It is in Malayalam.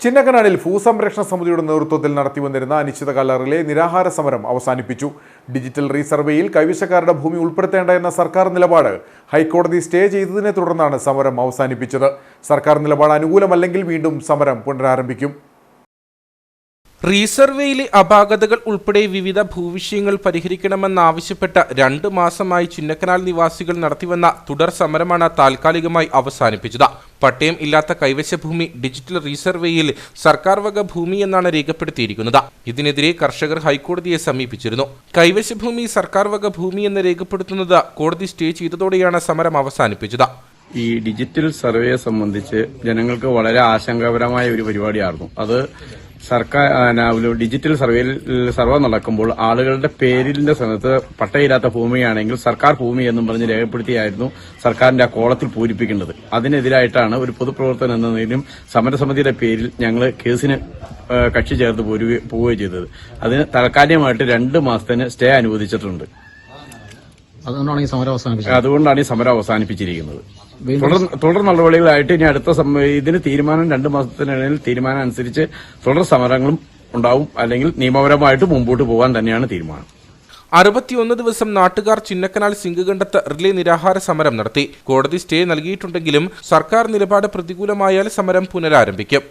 ചിന്നക്കനാടിൽ ഭൂസംരക്ഷണ സമിതിയുടെ നേതൃത്വത്തിൽ നടത്തിവന്നിരുന്ന അനിശ്ചിതകാല റിലേ നിരാഹാര സമരം അവസാനിപ്പിച്ചു. ഡിജിറ്റൽ റീസർവേയിൽ കൈവശക്കാരുടെ ഭൂമി ഉൾപ്പെടുത്തേണ്ട എന്ന സർക്കാർ നിലപാട് ഹൈക്കോടതി സ്റ്റേ ചെയ്തതിനെ തുടർന്നാണ് സമരം അവസാനിപ്പിച്ചത്. സർക്കാർ നിലപാട് അനുകൂലമല്ലെങ്കിൽ വീണ്ടും സമരം പുനരാരംഭിക്കും. റീസർവേയിലെ അപാകതകൾ ഉൾപ്പെടെ വിവിധ ഭൂവിഷയങ്ങൾ പരിഹരിക്കണമെന്നാവശ്യപ്പെട്ട രണ്ട് മാസമായി ചിന്നക്കനാൽ നിവാസികൾ നടത്തിവന്ന തുടർ സമരമാണ് താൽക്കാലികമായി അവസാനിപ്പിച്ചത്. പട്ടയം ഇല്ലാത്ത കൈവശ ഭൂമി ഡിജിറ്റൽ റീസർവേയിൽ സർക്കാർ വക ഭൂമി എന്നാണ് രേഖപ്പെടുത്തിയിരിക്കുന്നത്. ഇതിനെതിരെ കർഷകർ ഹൈക്കോടതിയെ സമീപിച്ചിരുന്നു. കൈവശ ഭൂമി സർക്കാർ വക ഭൂമി എന്ന് രേഖപ്പെടുത്തുന്നത് കോടതി സ്റ്റേ ചെയ്തതോടെയാണ് സമരം അവസാനിപ്പിച്ചത്. ഈ ഡിജിറ്റൽ സർവേയെ സംബന്ധിച്ച് ജനങ്ങൾക്ക് വളരെ ആശങ്കാപരമായ ഒരു പരിപാടിയായിരുന്നു. അത് സർക്കാർ ഡിജിറ്റൽ സർവേയിൽ സർവേ നടക്കുമ്പോൾ ആളുകളുടെ പേരിന്റെ സമയത്ത് പട്ടയില്ലാത്ത ഭൂമിയാണെങ്കിൽ സർക്കാർ ഭൂമി എന്നും പറഞ്ഞ് രേഖപ്പെടുത്തിയായിരുന്നു സർക്കാരിന്റെ ആ കോളത്തിൽ പൂരിപ്പിക്കേണ്ടത്. അതിനെതിരായിട്ടാണ് ഒരു പൊതുപ്രവർത്തനം എന്ന നിലയിലും സമരസമിതിയുടെ പേരിൽ ഞങ്ങൾ കേസിന് കക്ഷി ചേർത്ത് പോരുകയും പോവുകയും ചെയ്തത്. അതിന് താൽക്കാലികമായിട്ട് രണ്ട് മാസത്തിന് സ്റ്റേ അനുവദിച്ചിട്ടുണ്ട്. അതുകൊണ്ടാണ് ഈ സമരം അവസാനിപ്പിച്ചത്. അതുകൊണ്ടാണ് ഈ സമരം അവസാനിപ്പിച്ചിരിക്കുന്നത്. തുടർ തുടർ നടപടികളായിട്ട് ഇനി അടുത്ത ഇതിന് തീരുമാനം രണ്ട് മാസത്തിനിടയിൽ തീരുമാനം അനുസരിച്ച് തുടർ സമരങ്ങളും ഉണ്ടാവും. അല്ലെങ്കിൽ നിയമപരമായിട്ട് മുമ്പോട്ട് പോകാൻ തന്നെയാണ് തീരുമാനം. അറുപത്തിയൊന്ന് ദിവസം നാട്ടുകാർ ചിന്നക്കനാൽ സിംഗുകണ്ടത്ത് റിലേ നിരാഹാര സമരം നടത്തി. കോടതി സ്റ്റേ നൽകിയിട്ടുണ്ടെങ്കിലും സർക്കാർ നിലപാട് പ്രതികൂലമായാൽ സമരം പുനരാരംഭിക്കും.